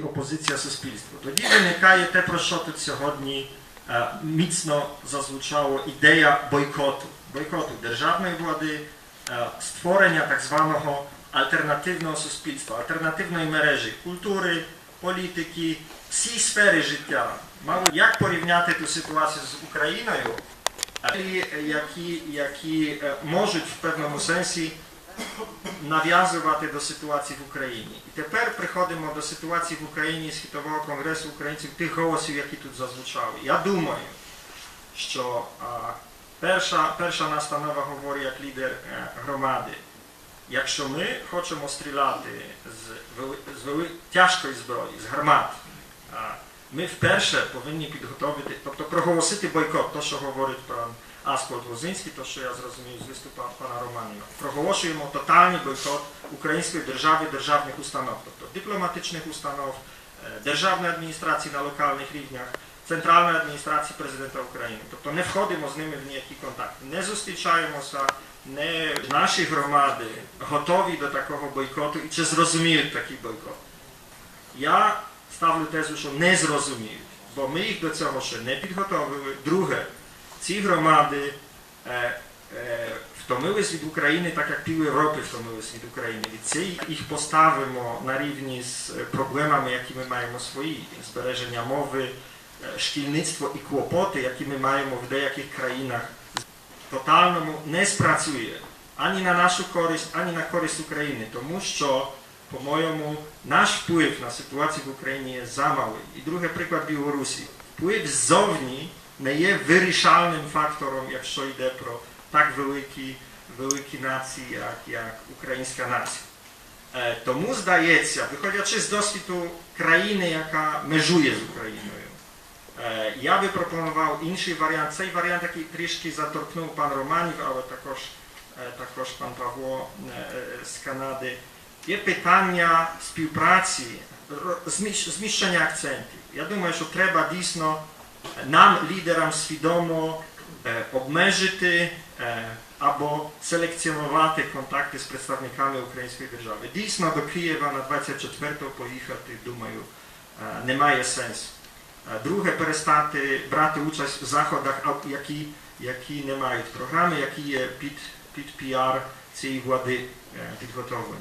опозиція суспільства. Тоді виникає те, про що тут сьогодні е, міцно зазвучало ідея бойкоту. Бойкоту державної влади, е, створення так званого альтернативного суспільства, альтернативної мережі культури, політики, всі сфери життя. Мало як порівняти ту ситуацію з Україною, е, які, які можуть в певному сенсі нав'язувати до ситуації в Україні. І тепер приходимо до ситуації в Україні світового конгресу українців, тих голосів, які тут зазвучали. Я думаю, що перша, перша настанова говорить як лідер е, громади. Якщо ми хочемо стріляти з, вели, з вели, тяжкої зброї, з гармат, ми вперше повинні підготовити, тобто проголосити бойкот, то, що говорить пан Аскольд Лозинський, то, що я зрозумів з виступу пана Романіна. Проголошуємо тотальний бойкот української держави, державних установ, тобто дипломатичних установ, е, державної адміністрації на локальних рівнях, центральної адміністрації президента України. Тобто не входимо з ними в ніякі контакти, не зустрічаємося, не наші громади готові до такого бойкоту і чи зрозуміють такий бойкот. Я ставлю тезу, що не зрозуміють, бо ми їх до цього ще не підготовили. Друге, ці громади е, е, втомились від України, так як пів Європи втомились від України. Від цієї їх поставимо на рівні з проблемами, які ми маємо свої, збереження мови, е, шкільництво і клопоти, які ми маємо в деяких країнах, тотальному не спрацює ані на нашу користь, ані на користь України, тому що, по-моєму, наш вплив на ситуацію в Україні є замалий. І другий приклад Білорусі. Вплив ззовні не є вирішальним фактором, якщо йде про так великі, великі нації, як, як українська нація. Е, тому здається, виходячи з досвіду країни, яка межує з Україною, е, я би пропонував інший варіант. Цей варіант, який трішки заторкнув пан Романів, але також, е, також пан Павло е, е, з Канади. Є питання співпраці, зміщення акцентів. Я думаю, що треба дійсно нам, лідерам, свідомо е, обмежити е, або селекціонувати контакти з представниками української держави. Дійсно, до Києва на 24-го поїхати, думаю, е, немає сенсу. Друге, перестати брати участь в заходах, які, які не мають програми, які є під, під піар цієї влади підготовлені.